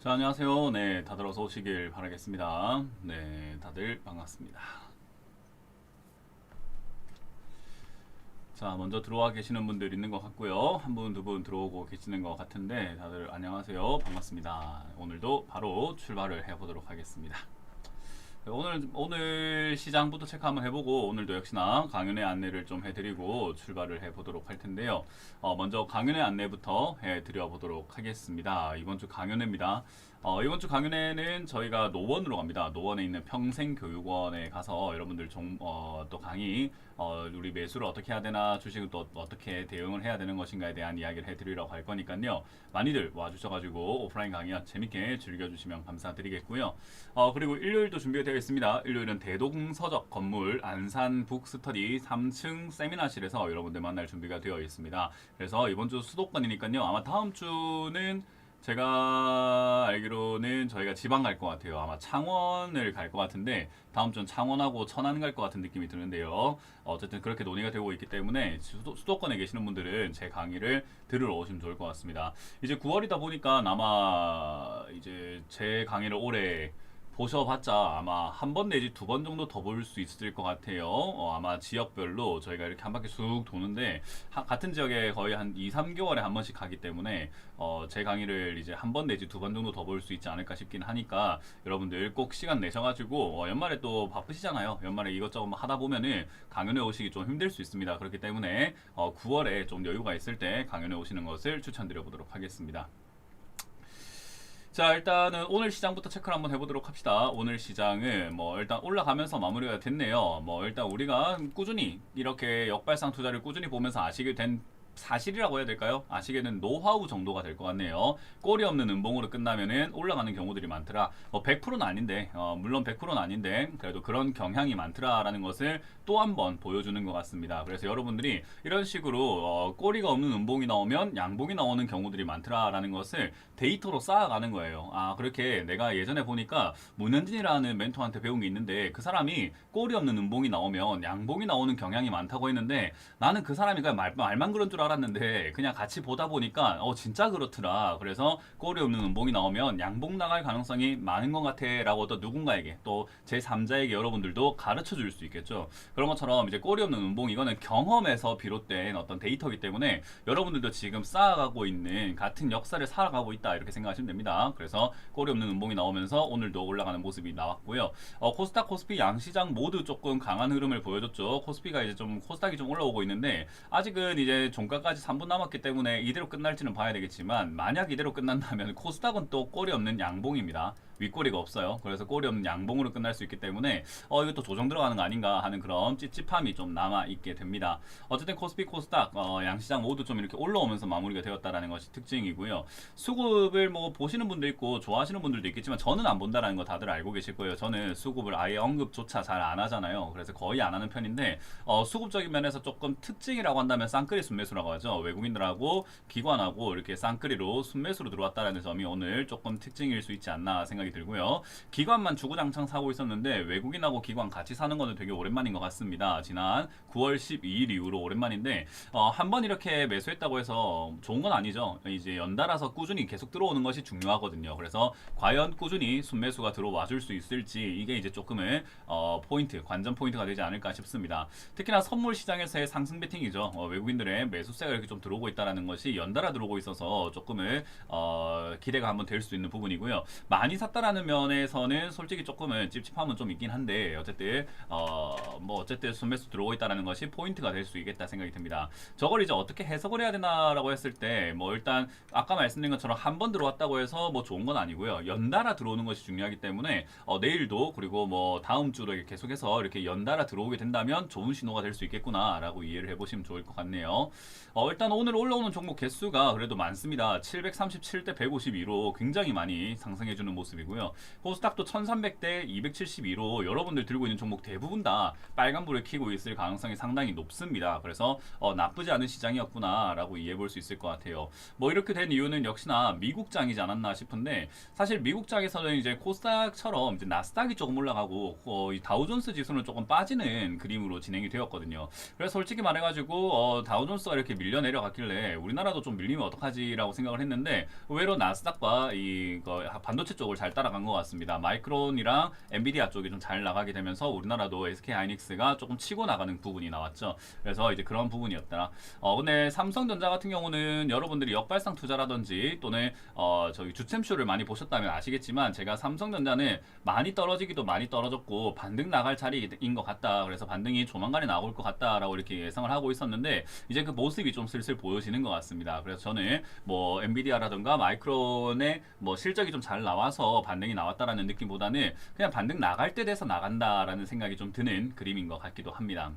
자, 안녕하세요. 네, 다들 어서 오시길 바라겠습니다. 네, 다들 반갑습니다. 자, 먼저 들어와 계시는 분들 있는 것 같고요. 한 분, 두 분 들어오고 계시는 것 같은데, 다들 안녕하세요. 반갑습니다. 오늘도 바로 출발을 해보도록 하겠습니다. 네, 오늘 오늘 시장부터 체크 한번 해보고 오늘도 역시나 강연의 안내를 좀 해드리고 출발을 해보도록 할 텐데요. 어, 먼저 강연의 안내부터 해드려 보도록 하겠습니다. 이번 주 강연회입니다. 어, 이번 주 강연회는 저희가 노원으로 갑니다. 노원에 있는 평생교육원에 가서 여러분들 종, 어, 또 강의, 어, 우리 매수를 어떻게 해야 되나, 주식을 또 어떻게 대응을 해야 되는 것인가에 대한 이야기를 해드리려고 할 거니까요. 많이들 와주셔가지고 오프라인 강의 재밌게 즐겨주시면 감사드리겠고요. 어, 그리고 일요일도 준비가 되어 있습니다. 일요일은 대동서적 건물 안산 북스터디 3층 세미나실에서 여러분들 만날 준비가 되어 있습니다. 그래서 이번 주 수도권이니까요. 아마 다음 주는 제가 알기로는 저희가 지방 갈 것 같아요. 아마 창원을 갈 것 같은데 다음 주는 창원하고 천안 갈 것 같은 느낌이 드는데요. 어쨌든 그렇게 논의가 되고 있기 때문에 수도, 수도권에 계시는 분들은 제 강의를 들으러 오시면 좋을 것 같습니다. 이제 9월이다 보니까 아마 이제 제 강의를 올해 보셔봤자 아마 한 번 내지 두 번 정도 더 볼 수 있을 것 같아요. 어, 아마 지역별로 저희가 이렇게 한 바퀴 쑥 도는데 하- 같은 지역에 거의 한 2, 3개월에 한 번씩 가기 때문에 어, 제 강의를 이제 한 번 내지 두 번 정도 더 볼 수 있지 않을까 싶긴 하니까 여러분들 꼭 시간 내셔가지고 어, 연말에 또 바쁘시잖아요. 연말에 이것저것 뭐 하다 보면은 강연에 오시기 좀 힘들 수 있습니다. 그렇기 때문에 어, 9월에 좀 여유가 있을 때 강연에 오시는 것을 추천드려 보도록 하겠습니다. 자 일단은 오늘 시장부터 체크를 한번 해보도록 합시다. 오늘 시장은 뭐 일단 올라가면서 마무리가 됐네요. 뭐 일단 우리가 꾸준히 이렇게 역발상 투자를 꾸준히 보면서 아시게 된 사실이라고 해야 될까요? 아시게 된 노하우 정도가 될 것 같네요. 꼬리 없는 음봉으로 끝나면은 올라가는 경우들이 많더라. 뭐 100%는 아닌데, 어, 물론 100%는 아닌데, 그래도 그런 경향이 많더라라는 것을 또 한 번 보여주는 것 같습니다. 그래서 여러분들이 이런 식으로 어, 꼬리가 없는 음봉이 나오면 양봉이 나오는 경우들이 많더라라는 것을 데이터로 쌓아가는 거예요. 아 그렇게 내가 예전에 보니까 문현진이라는 멘토한테 배운 게 있는데 그 사람이 꼬리 없는 음봉이 나오면 양봉이 나오는 경향이 많다고 했는데 나는 그 사람이 그냥 말, 말만 그런 줄 알 았는데 그냥 같이 보다 보니까 어 진짜 그렇더라. 그래서 꼬리 없는 음봉이 나오면 양봉 나갈 가능성이 많은 것 같아라고 또 누군가에게 또 제 3자에게 여러분들도 가르쳐 줄 수 있겠죠. 그런 것처럼 이제 꼬리 없는 음봉 이거는 경험에서 비롯된 어떤 데이터이기 때문에 여러분들도 지금 쌓아가고 있는 같은 역사를 살아가고 있다 이렇게 생각하시면 됩니다. 그래서 꼬리 없는 음봉이 나오면서 오늘도 올라가는 모습이 나왔고요. 어, 코스닥, 코스피 양시장 모두 조금 강한 흐름을 보여줬죠. 코스피가 이제 좀 코스닥이 좀 올라오고 있는데 아직은 이제 종 가까지 3분 남았기 때문에 이대로 끝날지는 봐야 되겠지만 만약 이대로 끝난다면 코스닥은 또 꼬리 없는 양봉입니다. 윗꼬리가 없어요. 그래서 꼬리 없는 양봉으로 끝날 수 있기 때문에 어 이것도 조정 들어가는 거 아닌가 하는 그런 찝찝함이 좀 남아 있게 됩니다. 어쨌든 코스피 코스닥 어, 양시장 모두 좀 이렇게 올라오면서 마무리가 되었다라는 것이 특징이고요. 수급을 뭐 보시는 분도 있고 좋아하시는 분들도 있겠지만 저는 안 본다라는 거 다들 알고 계실 거예요. 저는 수급을 아예 언급조차 잘 안 하잖아요. 그래서 거의 안 하는 편인데 어, 수급적인 면에서 조금 특징이라고 한다면 쌍끌이 순매수라고 하죠. 외국인들하고 기관하고 이렇게 쌍끌이로 순매수로 들어왔다라는 점이 오늘 조금 특징일 수 있지 않나 생각이 들고요. 기관만 주구장창 사고 있었는데 외국인하고 기관 같이 사는 거는 되게 오랜만인 것 같습니다. 지난 9월 12일 이후로 오랜만인데 어, 한 번 이렇게 매수했다고 해서 좋은 건 아니죠. 이제 연달아서 꾸준히 계속 들어오는 것이 중요하거든요. 그래서 과연 꾸준히 순매수가 들어와 줄 수 있을지 이게 이제 조금은 어, 포인트, 관전 포인트가 되지 않을까 싶습니다. 특히나 선물 시장에서의 상승 베팅이죠. 어, 외국인들의 매수세가 이렇게 좀 들어오고 있다는 것이 연달아 들어오고 있어서 조금은 어, 기대가 한번 될 수 있는 부분이고요. 많이 샀다 라는 면에서는 솔직히 조금은 찝찝함은 좀 있긴 한데 어쨌든 어, 뭐 어쨌든 순매수 들어오고 있다는 것이 포인트가 될 수 있겠다 생각이 듭니다. 저걸 이제 어떻게 해석을 해야 되나라고 했을 때 뭐 일단 아까 말씀드린 것처럼 한 번 들어왔다고 해서 뭐 좋은 건 아니고요. 연달아 들어오는 것이 중요하기 때문에 어, 내일도 그리고 뭐 다음 이렇게 계속해서 이렇게 연달아 들어오게 된다면 좋은 신호가 될 수 있겠구나라고 이해를 해보시면 좋을 것 같네요. 어, 일단 오늘 올라오는 종목 개수가 그래도 많습니다. 737대 152로 굉장히 많이 상승해주는 모습이 모습이고요. 코스닥도 1300대 272로 여러분들 들고 있는 종목 대부분 다 빨간불을 켜고 있을 가능성이 상당히 높습니다. 그래서 어, 나쁘지 않은 시장이었구나라고 이해해 볼 수 있을 것 같아요. 뭐 이렇게 된 이유는 역시나 미국장이지 않았나 싶은데 사실 미국장에서는 이제 코스닥처럼 이제 나스닥이 조금 올라가고 어, 이 다우존스 지수는 조금 빠지는 그림으로 진행이 되었거든요. 그래서 솔직히 말해가지고 어, 다우존스가 이렇게 밀려 내려갔길래 우리나라도 좀 밀리면 어떡하지라고 생각을 했는데 의외로 나스닥과 이 거, 반도체 쪽을 잘 따라간 것 같습니다. 마이크론이랑 엔비디아 쪽이 좀 잘 나가게 되면서 우리나라도 SK 하이닉스가 조금 치고 나가는 부분이 나왔죠. 그래서 이제 그런 부분이었다. 어, 근데 삼성전자 같은 경우는 여러분들이 역발상 투자라든지 또는 어, 저기 주템쇼를 많이 보셨다면 아시겠지만 제가 삼성전자는 많이 떨어지기도 많이 떨어졌고 반등 나갈 자리인 것 같다. 그래서 반등이 조만간에 나올 것 같다라고 이렇게 예상을 하고 있었는데 이제 그 모습이 좀 슬슬 보여지는 것 같습니다. 그래서 저는 뭐 엔비디아라든가 마이크론의 뭐 실적이 좀 잘 나와서 반등이 나왔다라는 느낌보다는 그냥 반등 나갈 때 돼서 나간다라는 생각이 좀 드는 그림인 것 같기도 합니다.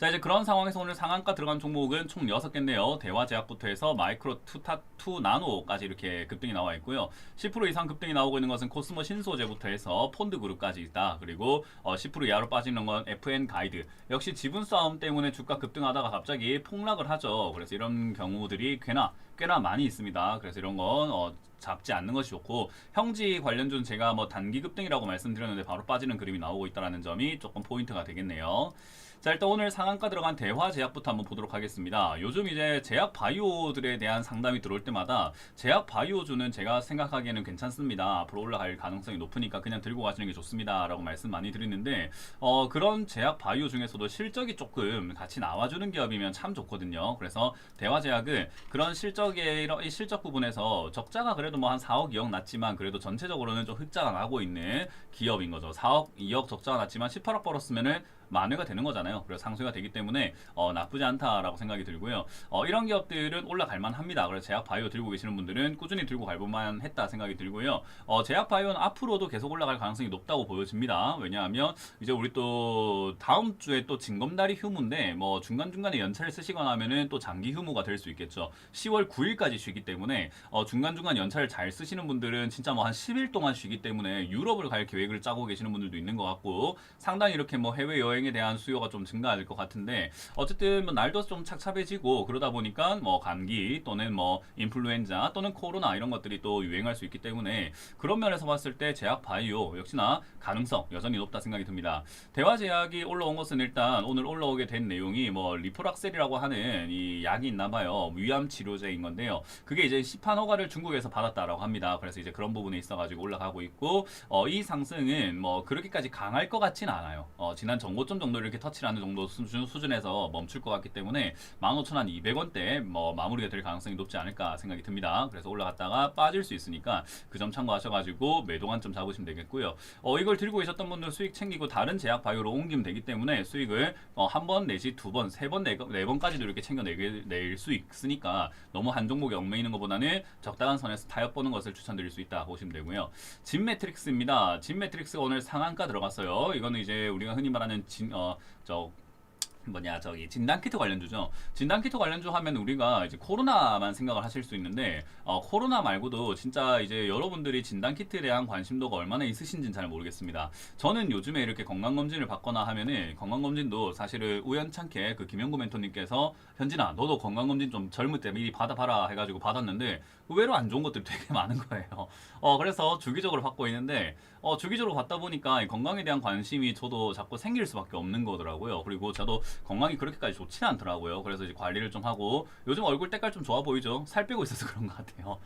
자 이제 그런 상황에서 오늘 상한가 들어간 종목은 총 6개인데요. 대화제약부터 해서 마이크로 투타 투 나노까지 이렇게 급등이 나와 있고요. 10% 이상 급등이 나오고 있는 것은 코스모 신소재부터 해서 폰드 그룹까지 있다. 그리고 어, 10% 이하로 빠지는 건 FN 가이드. 역시 지분 싸움 때문에 주가 급등하다가 갑자기 폭락을 하죠. 그래서 이런 경우들이 꽤나 꽤나 많이 있습니다. 그래서 이런 건 어, 잡지 않는 것이 좋고 형지 관련주는 제가 뭐 단기 급등이라고 말씀드렸는데 바로 빠지는 그림이 나오고 있다는 점이 조금 포인트가 되겠네요. 자 일단 오늘 상한가 들어간 대화 제약부터 한번 보도록 하겠습니다. 요즘 이제 제약 바이오들에 대한 상담이 들어올 때마다 제약 바이오주는 제가 생각하기에는 괜찮습니다. 앞으로 올라갈 가능성이 높으니까 그냥 들고 가시는 게 좋습니다라고 말씀 많이 드리는데 어, 그런 제약 바이오 중에서도 실적이 조금 같이 나와주는 기업이면 참 좋거든요. 그래서 대화 제약은 그런 실적의 이 실적 부분에서 적자가 그래도 뭐 한 4억 2억 났지만 그래도 전체적으로는 좀 흑자가 나고 있는 기업인 거죠. 4억 2억 적자가 났지만 18억 벌었으면은 만회가 되는 거잖아요. 그래서 상쇄가 되기 때문에 어, 나쁘지 않다라고 생각이 들고요. 어, 이런 기업들은 올라갈 만합니다. 그래서 제약 바이오 들고 계시는 분들은 꾸준히 들고 갈 만한 했다 생각이 들고요. 어, 제약 바이오는 앞으로도 계속 올라갈 가능성이 높다고 보여집니다. 왜냐하면 이제 우리 또 다음 주에 또 징검다리 휴무인데 뭐 중간 중간에 연차를 쓰시거나 하면은 또 장기 휴무가 될 수 있겠죠. 10월 9일까지 쉬기 때문에 어, 중간 중간 연차를 잘 쓰시는 분들은 진짜 뭐 한 10일 동안 쉬기 때문에 유럽을 갈 계획을 짜고 계시는 분들도 있는 것 같고 상당히 이렇게 뭐 해외 여행 에 대한 수요가 좀 증가할 것 같은데 어쨌든 뭐 날도 좀 착잡해지고 그러다 보니까 뭐 감기 또는 뭐 인플루엔자 또는 코로나 이런 것들이 또 유행할 수 있기 때문에 그런 면에서 봤을 때 제약 바이오 역시나 가능성 여전히 높다 생각이 듭니다. 대화 제약이 올라온 것은 일단 오늘 올라오게 된 내용이 뭐 리포락셀이라고 하는 이 약이 있나 봐요. 위암 치료제인 건데요. 그게 이제 시판 허가를 중국에서 받았다라고 합니다. 그래서 이제 그런 부분에 있어 가지고 올라가고 있고 어, 이 상승은 뭐 그렇게까지 강할 것 같진 않아요. 어, 지난 정고 점 정도 이렇게 터치하는 정도 수준, 수준에서 멈출 것 같기 때문에 15,200원대 뭐 마무리가 될 가능성이 높지 않을까 생각이 듭니다. 그래서 올라갔다가 빠질 수 있으니까 그 점 참고하셔가지고 매도 관점 잡으시면 되겠고요. 어, 이걸 들고 계셨던 분들 수익 챙기고 다른 제약 바이오로 옮기면 되기 때문에 수익을 어, 한번 내지 두 번, 세 번, 네, 네 번까지도 이렇게 챙겨내게 낼수 있으니까 너무 한 종목에 얽매이는 것보다는 적당한 선에서 타협 보는 것을 추천드릴 수 있다 보시면 되고요. 진 매트릭스입니다. 진 매트릭스가 오늘 상한가 들어갔어요. 이거는 이제 우리가 흔히 말하는 진, 어, 저 뭐냐 저기 진단키트 관련주죠. 진단키트 관련주 하면 우리가 이제 코로나만 생각을 하실 수 있는데 어, 코로나 말고도 진짜 이제 여러분들이 진단키트에 대한 관심도가 얼마나 있으신지는 잘 모르겠습니다. 저는 요즘에 이렇게 건강검진을 받거나 하면은 건강검진도 사실은 우연찮게 그 김영구 멘토님께서 현진아 너도 건강검진 좀 젊을 때 미리 받아봐라 해가지고 받았는데 의외로 안 좋은 것들이 되게 많은 거예요. 어 그래서 주기적으로 받고 있는데 어 주기적으로 받다 보니까 이 건강에 대한 관심이 저도 자꾸 생길 수밖에 없는 거더라고요. 그리고 저도 건강이 그렇게까지 좋지는 않더라고요. 그래서 이제 관리를 좀 하고 요즘 얼굴 때깔 좀 좋아 보이죠? 살 빼고 있어서 그런 것 같아요.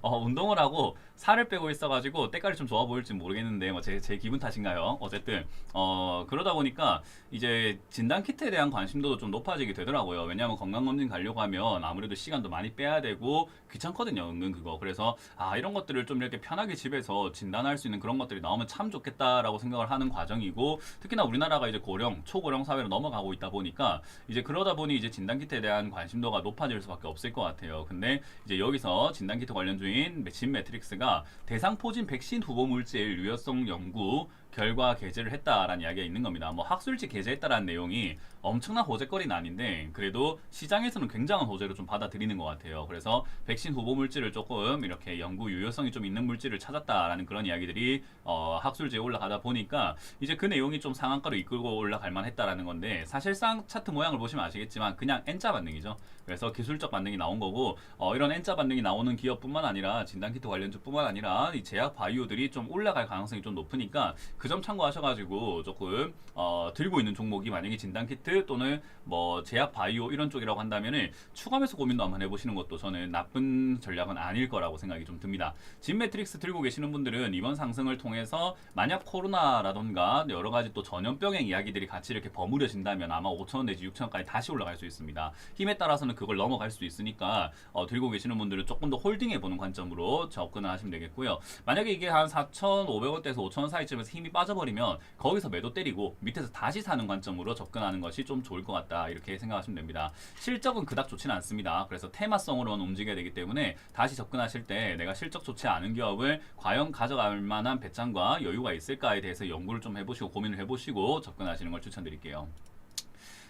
어, 운동을 하고 살을 빼고 있어가지고 때깔이 좀 좋아 보일지 모르겠는데 뭐제 제 기분 탓인가요? 어쨌든 어 그러다 보니까 이제 진단 키트에 대한 관심도도 좀 높아지게 되더라고요. 왜냐하면 건강검진 가려고 하면 아무래도 시간도 많이 빼야 되고 귀찮거든요, 은근 그거. 그래서 아 이런 것들을 좀 이렇게 편하게 집에서 진단할 수 있는 그런 것들 이 나오면 참 좋겠다라고 생각을 하는 과정이고 특히나 우리나라가 이제 고령, 초고령 사회로 넘어가고 있다 보니까 이제 그러다 보니 이제 진단 키트에 대한 관심도가 높아질 수밖에 없을 것 같아요. 근데 이제 여기서 진단 키트 관련주인 진 매트릭스가 대상 포진 백신 후보 물질 유효성 연구 결과 게재를 했다라는 이야기가 있는 겁니다. 뭐 학술지 게재했다라는 내용이 엄청난 호재거리는 아닌데 그래도 시장에서는 굉장한 호재로 좀 받아들이는 것 같아요. 그래서 백신 후보 물질을 조금 이렇게 연구 유효성이 좀 있는 물질을 찾았다라는 그런 이야기들이 어, 학술지에 올라가다 보니까 이제 그 내용이 좀 상한가로 이끌고 올라갈 만했다라는 건데 사실상 차트 모양을 보시면 아시겠지만 그냥 N자 반등이죠. 그래서 기술적 반등이 나온 거고 어, 이런 N자 반등이 나오는 기업뿐만 아니라 진단키트 관련주뿐만 아니라 이 제약 바이오들이 좀 올라갈 가능성이 좀 높으니까 그 점 참고하셔가지고 조금 어, 들고 있는 종목이 만약에 진단키트 또는 뭐 제약 바이오 이런 쪽이라고 한다면은 추가 매수 고민도 한번 해보시는 것도 저는 나쁜 전략은 아닐 거라고 생각이 좀 듭니다. 진 매트릭스 들고 계시는 분들은 이번 상승을 통해서 만약 코로나라던가 여러 가지 또 전염병의 이야기들이 같이 이렇게 버무려진다면 아마 5천원 내지 6천원까지 다시 올라갈 수 있습니다. 힘에 따라서는 그걸 넘어갈 수도 있으니까 어, 들고 계시는 분들은 조금 더 홀딩해 보는 관점으로 접근을 하시면 되겠고요. 만약에 이게 한 4,500원대에서 5,000원 사이쯤에서 힘이 빠져버리면 거기서 매도 때리고 밑에서 다시 사는 관점으로 접근하는 것이 좀 좋을 것 같다 이렇게 생각하시면 됩니다. 실적은 그닥 좋지는 않습니다. 그래서 테마성으로는 움직여야 되기 때문에 다시 접근하실 때 내가 실적 좋지 않은 기업을 과연 가져갈 만한 배짱과 여유가 있을까에 대해서 연구를 좀 해보시고 고민을 해보시고 접근하시는 걸 추천드릴게요.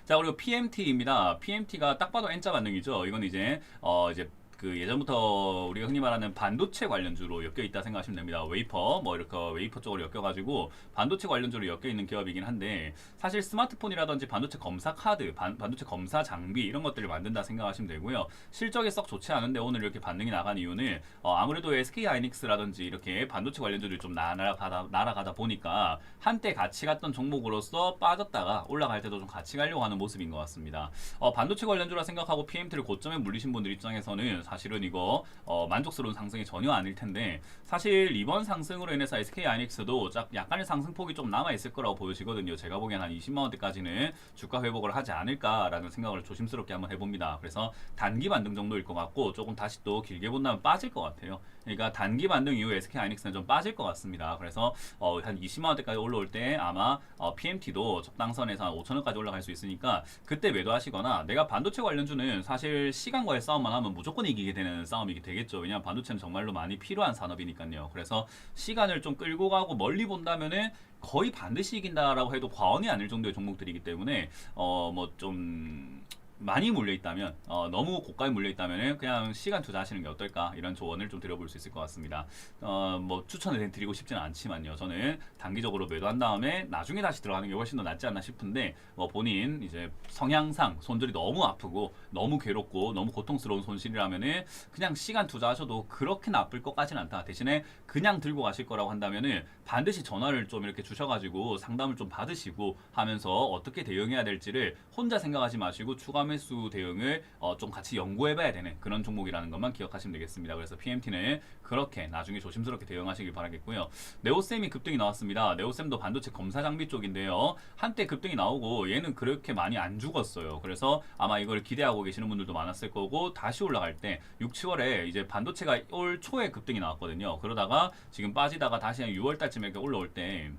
자 그리고 PMT입니다. PMT가 딱 봐도 N자 반등이죠. 이건 이제 어 이제 그 예전부터 우리가 흔히 말하는 반도체 관련주로 엮여 있다 생각하시면 됩니다. 웨이퍼 뭐 이렇게 웨이퍼 쪽으로 엮여 가지고 반도체 관련주로 엮여 있는 기업이긴 한데 사실 스마트폰이라든지 반도체 검사 카드, 반, 반도체 검사 장비 이런 것들을 만든다 생각하시면 되고요. 실적이 썩 좋지 않은데 오늘 이렇게 반등이 나간 이유는 어, 아무래도 SK 하이닉스라든지 이렇게 반도체 관련주들이 좀 날아가다 날아가다 보니까 한때 같이 갔던 종목으로서 빠졌다가 올라갈 때도 좀 같이 가려고 하는 모습인 것 같습니다. 어, 반도체 관련주라 생각하고 PMT를 고점에 물리신 분들 입장에서는 사실은 이거 어, 만족스러운 상승이 전혀 아닐 텐데 사실 이번 상승으로 인해서 SK 하이닉스도 짝- 약간의 상승폭이 좀 남아 있을 거라고 보여지거든요. 제가 보기엔 한 20만 원대까지는 주가 회복을 하지 않을까라는 생각을 조심스럽게 한번 해봅니다. 그래서 단기 반등 정도일 것 같고 조금 다시 또 길게 본다면 빠질 것 같아요. 그러니까 단기 반등 이후에 SK 하이닉스는 좀 빠질 것 같습니다. 그래서 어, 한 20만 원대까지 올라올 때 아마 어, PMT도 적당선에서 한 5천 원까지 올라갈 수 있으니까 그때 매도하시거나 내가 반도체 관련주는 사실 시간과의 싸움만 하면 무조건 이기게 되는 싸움이게 되겠죠. 왜냐하면 반도체는 정말로 많이 필요한 산업이니까요. 그래서 시간을 좀 끌고 가고 멀리 본다면은 거의 반드시 이긴다라고 해도 과언이 아닐 정도의 종목들이기 때문에 어 뭐 좀 많이 물려 있다면 어, 너무 고가에 물려 있다면 그냥 시간 투자하시는 게 어떨까 이런 조언을 좀 드려볼 수 있을 것 같습니다. 어, 뭐 추천을 드리고 싶지는 않지만요. 저는 단기적으로 매도한 다음에 나중에 다시 들어가는 게 훨씬 더 낫지 않나 싶은데 뭐 본인 이제 성향상 손절이 너무 아프고 너무 괴롭고 너무 고통스러운 손실이라면은 그냥 시간 투자하셔도 그렇게 나쁠 것까지는 않다. 대신에 그냥 들고 가실 거라고 한다면은 반드시 전화를 좀 이렇게 주셔가지고 상담을 좀 받으시고 하면서 어떻게 대응해야 될지를 혼자 생각하지 마시고 추가 매수 대응을 어, 좀 같이 연구해봐야 되는 그런 종목이라는 것만 기억하시면 되겠습니다. 그래서 PMT는 그렇게 나중에 조심스럽게 대응하시길 바라겠고요. 네오셈이 급등이 나왔습니다. 네오셈도 반도체 검사 장비 쪽인데요. 한때 급등이 나오고 얘는 그렇게 많이 안 죽었어요. 그래서 아마 이걸 기대하고 계시는 분들도 많았을 거고 다시 올라갈 때 6, 7월에 이제 반도체가 올 초에 급등이 나왔거든요. 그러다가 지금 빠지다가 다시 한 6월 달쯤에 올라올 때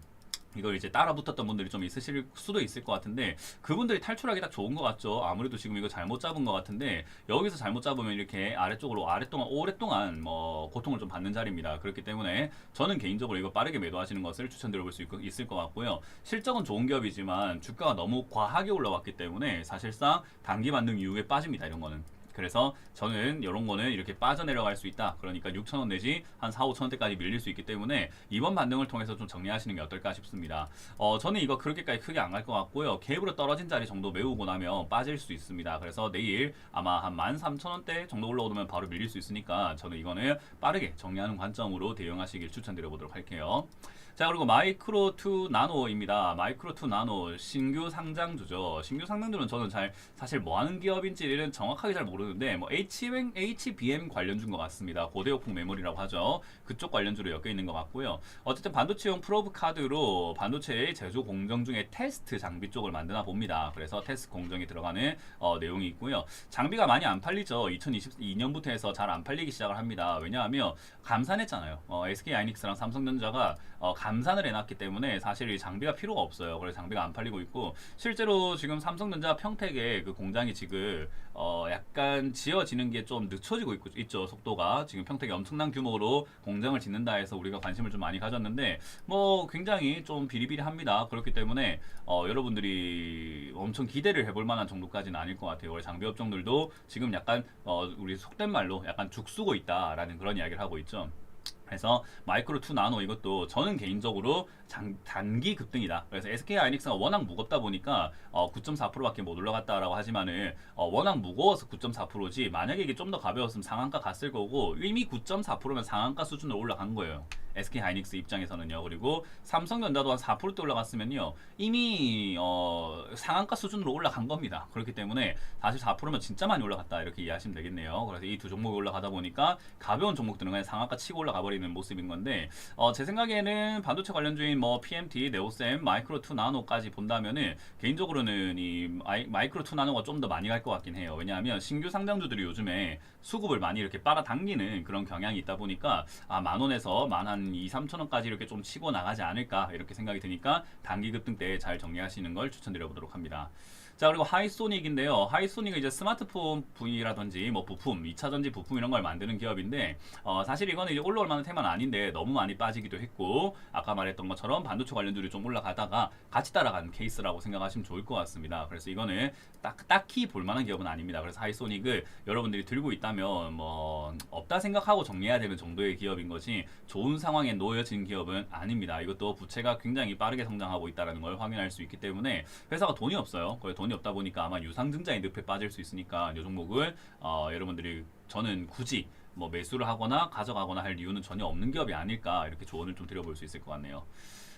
이걸 이제 따라 붙었던 분들이 좀 있으실 수도 있을 것 같은데 그분들이 탈출하기 딱 좋은 것 같죠. 아무래도 지금 이거 잘못 잡은 것 같은데 여기서 잘못 잡으면 이렇게 아래쪽으로 아랫동안 오랫동안 뭐 고통을 좀 받는 자리입니다. 그렇기 때문에 저는 개인적으로 이거 빠르게 매도하시는 것을 추천드려볼 수 있, 있을 것 같고요. 실적은 좋은 기업이지만 주가가 너무 과하게 올라왔기 때문에 사실상 단기 반등 이후에 빠집니다. 이런 거는. 그래서 저는 이런 거는 이렇게 빠져내려갈 수 있다. 그러니까 6천원 내지 한 4, 5천원대까지 밀릴 수 있기 때문에 이번 반등을 통해서 좀 정리하시는 게 어떨까 싶습니다. 어, 저는 이거 그렇게까지 크게 안 갈 것 같고요. 갭으로 떨어진 자리 정도 메우고 나면 빠질 수 있습니다. 그래서 내일 아마 한 13,000원대 정도 올라오면 바로 밀릴 수 있으니까 저는 이거는 빠르게 정리하는 관점으로 대응하시길 추천드려 보도록 할게요. 자 그리고 마이크로 2 나노입니다. 마이크로 2 나노 신규 상장주죠. 신규 상장주는 저는 잘 사실 뭐 하는 기업인지는 정확하게 잘 모르는데 뭐 HBM, HBM 관련주인 것 같습니다. 고대역풍 메모리라고 하죠. 그쪽 관련주로 엮여 있는 것 같고요. 어쨌든 반도체용 프로브 카드로 반도체의 제조 공정 중에 테스트 장비 쪽을 만드나 봅니다. 그래서 테스트 공정에 들어가는 어, 내용이 있고요. 장비가 많이 안 팔리죠. 2022년부터 해서 잘 안 팔리기 시작을 합니다. 왜냐하면 감산했잖아요. 어, SK 하이닉스랑 삼성전자가 어, 감산을 해놨기 때문에 사실 이 장비가 필요가 없어요. 그래서 장비가 안 팔리고 있고 실제로 지금 삼성전자 평택의 그 공장이 지금 어 약간 지어지는 게 좀 늦춰지고 있고, 있죠 속도가 지금 평택이 엄청난 규모로 공장을 짓는다 해서 우리가 관심을 좀 많이 가졌는데 뭐 굉장히 좀 비리비리합니다. 그렇기 때문에 어 여러분들이 엄청 기대를 해볼 만한 정도까지는 아닐 것 같아요. 원래 장비 업종들도 지금 약간 어 우리 속된 말로 약간 죽 쓰고 있다라는 그런 이야기를 하고 있죠. 그래서 마이크로 2 나노 이것도 저는 개인적으로 장, 단기 급등이다. 그래서 SK 하이닉스가 워낙 무겁다 보니까 어, 9.4%밖에 못 올라갔다라고 하지만은 어, 워낙 무거워서 9.4%지 만약에 이게 좀 더 가벼웠으면 상한가 갔을 거고 이미 9.4%면 상한가 수준으로 올라간 거예요. SK 하이닉스 입장에서는요. 그리고 삼성전자도 한 4%대 올라갔으면요. 이미 어, 상한가 수준으로 올라간 겁니다. 그렇기 때문에 사실 4%면 진짜 많이 올라갔다 이렇게 이해하시면 되겠네요. 그래서 이 두 종목이 올라가다 보니까 가벼운 종목들은 그냥 상한가 치고 올라가 버리는 모습인 건데 어, 제 생각에는 반도체 관련주인 뭐 PMT, 네오셈, 마이크로 2 나노까지 본다면은 개인적으로는 이 마이, 마이크로 2 나노가 좀 더 많이 갈 것 같긴 해요. 왜냐하면 신규 상장주들이 요즘에 수급을 많이 이렇게 빨아당기는 그런 경향이 있다 보니까 아, 만 원에서 만 한 2, 3천 원까지 이렇게 좀 치고 나가지 않을까 이렇게 생각이 드니까 단기 급등 때 잘 정리하시는 걸 추천드려 보도록 합니다. 자 그리고 하이소닉인데요. 하이소닉은 이제 스마트폰 분이라든지 뭐 부품, 2차 전지 부품 이런 걸 만드는 기업인데 어, 사실 이거는 이제 올라올 만한 테마는 아닌데 너무 많이 빠지기도 했고 아까 말했던 것처럼 반도체 관련주들이 좀 올라가다가 같이 따라간 케이스라고 생각하시면 좋을 것 같습니다. 그래서 이거는 딱, 딱히 볼만한 기업은 아닙니다. 그래서 하이소닉을 여러분들이 들고 있다면 뭐 없다 생각하고 정리해야 되는 정도의 기업인 것이 좋은 상황에 놓여진 기업은 아닙니다. 이것도 부채가 굉장히 빠르게 성장하고 있다는 걸 확인할 수 있기 때문에 회사가 돈이 없어요. 돈이 없다 보니까 아마 유상증자의 늪에 빠질 수 있으니까 이 종목을 어, 여러분들이 저는 굳이 뭐 매수를 하거나 가져가거나 할 이유는 전혀 없는 기업이 아닐까 이렇게 조언을 좀 드려볼 수 있을 것 같네요.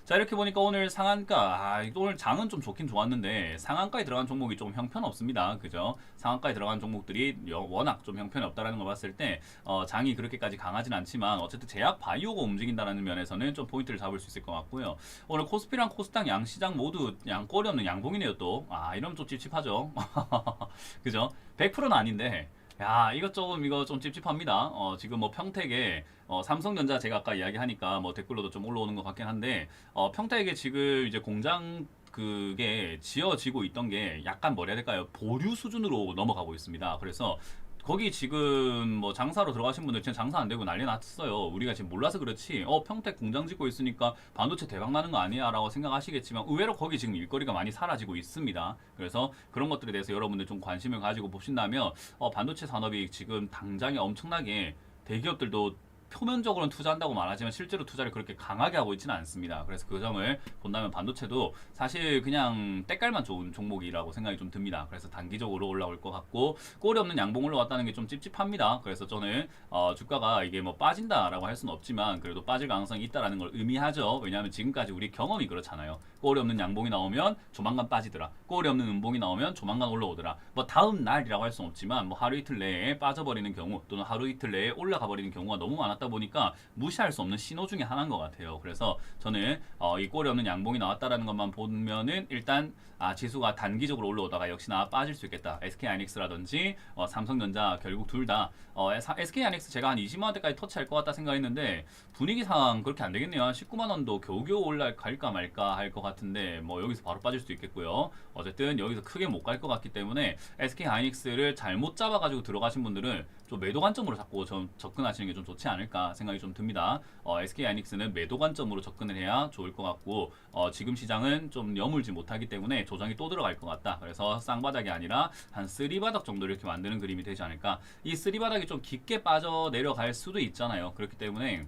자 이렇게 보니까 오늘 상한가 아, 오늘 장은 좀 좋긴 좋았는데 상한가에 들어간 종목이 좀 형편없습니다. 그죠? 상한가에 들어간 종목들이 여- 워낙 좀 형편이 없다라는 걸 봤을 때 어, 장이 그렇게까지 강하진 않지만 어쨌든 제약 바이오가 움직인다는 면에서는 좀 포인트를 잡을 수 있을 것 같고요. 오늘 코스피랑 코스닥 양 시장 모두 양꼬리 없는 양봉이네요 또 아 이러면 좀 찝찝하죠. 그죠? 100%는 아닌데 야, 이것 조금 이거 좀 찝찝합니다. 어, 지금 뭐 평택에 어, 삼성전자 제가 아까 이야기하니까 뭐 댓글로도 좀 올라오는 것 같긴 한데 어, 평택에 지금 이제 공장 그게 지어지고 있던 게 약간 뭐라 해야 될까요? 보류 수준으로 넘어가고 있습니다. 그래서 거기 지금 뭐 장사로 들어가신 분들 지금 장사 안 되고 난리 났어요. 우리가 지금 몰라서 그렇지. 어 평택 공장 짓고 있으니까 반도체 대박 나는 거 아니야 라고 생각하시겠지만 의외로 거기 지금 일거리가 많이 사라지고 있습니다. 그래서 그런 것들에 대해서 여러분들 좀 관심을 가지고 보신다면 어 반도체 산업이 지금 당장에 엄청나게 대기업들도 표면적으로는 투자한다고 말하지만 실제로 투자를 그렇게 강하게 하고 있지는 않습니다. 그래서 그 점을 본다면 반도체도 사실 그냥 때깔만 좋은 종목이라고 생각이 좀 듭니다. 그래서 단기적으로 올라올 것 같고 꼴이 없는 양봉 올라왔다는 게 좀 찝찝합니다. 그래서 저는 어, 주가가 이게 뭐 빠진다라고 할 수는 없지만 그래도 빠질 가능성이 있다라는 걸 의미하죠. 왜냐하면 지금까지 우리 경험이 그렇잖아요. 꼴이 없는 양봉이 나오면 조만간 빠지더라. 꼴이 없는 음봉이 나오면 조만간 올라오더라. 뭐 다음 날이라고 할 수는 없지만 뭐 하루 이틀 내에 빠져버리는 경우 또는 하루 이틀 내에 올라가 버리는 경우가 너무 많았다 보니까 무시할 수 없는 신호 중에 하나인 것 같아요. 그래서 저는 어, 이 꼴이 없는 양봉이 나왔다라는 것만 보면은 일단 아, 지수가 단기적으로 올라오다가 역시나 빠질 수 있겠다. SK 하이닉스라든지 어, 삼성전자 결국 둘다 어, SK 하이닉스 제가 한 20만 원대까지 터치할 것 같다 생각했는데 분위기상 그렇게 안 되겠네요. 한 19만 원도 겨우겨우 올라갈까 말까 할 것 같은데 뭐 여기서 바로 빠질 수도 있겠고요. 어쨌든 여기서 크게 못 갈 것 같기 때문에 SK 하이닉스를 잘못 잡아가지고 들어가신 분들은 좀 매도 관점으로 자꾸 좀 접근하시는 게 좀 좋지 않을까 생각이 좀 듭니다. 어, SK 하이닉스는 매도 관점으로 접근을 해야 좋을 것 같고 어, 지금 시장은 좀 여물지 못하기 때문에 조정이 또 들어갈 것 같다. 그래서 쌍바닥이 아니라 한 쓰리바닥 정도를 이렇게 만드는 그림이 되지 않을까. 이 쓰리바닥이 좀 깊게 빠져 내려갈 수도 있잖아요. 그렇기 때문에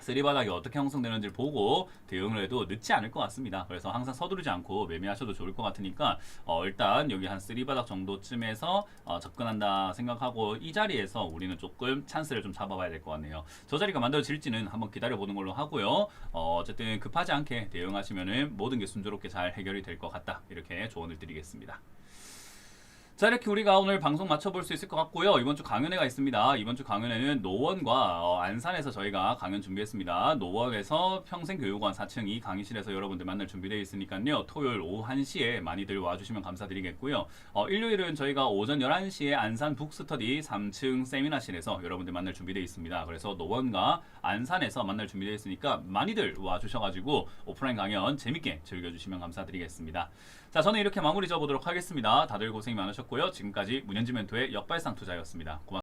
쓰리바닥이 어떻게 형성되는지를 보고 대응을 해도 늦지 않을 것 같습니다. 그래서 항상 서두르지 않고 매매하셔도 좋을 것 같으니까 어, 일단 여기 한 쓰리바닥 정도쯤에서 어, 접근한다 생각하고 이 자리에서 우리는 조금 찬스를 좀 잡아봐야 될 것 같네요. 저 자리가 만들어질지는 한번 기다려보는 걸로 하고요. 어, 어쨌든 급하지 않게 대응하시면은 모든 게 순조롭게 잘 해결이 될 것 같다. 이렇게 조언을 드리겠습니다. 자 이렇게 우리가 오늘 방송 마쳐볼 수 있을 것 같고요. 이번 주 강연회가 있습니다. 이번 주 강연회는 노원과 어, 안산에서 저희가 강연 준비했습니다. 노원에서 평생교육원 4층 이 강의실에서 여러분들 만날 준비되어 있으니까요. 토요일 오후 1시에 많이들 와주시면 감사드리겠고요. 어, 일요일은 저희가 오전 11시에 안산 북스터디 3층 세미나실에서 여러분들 만날 준비되어 있습니다. 그래서 노원과 안산에서 만날 준비되어 있으니까 많이들 와주셔가지고 오프라인 강연 재밌게 즐겨주시면 감사드리겠습니다. 자, 저는 이렇게 마무리 지어보도록 하겠습니다. 다들 고생 많으셨고요. 지금까지 문현지 멘토의 역발상 투자였습니다. 고맙습니다.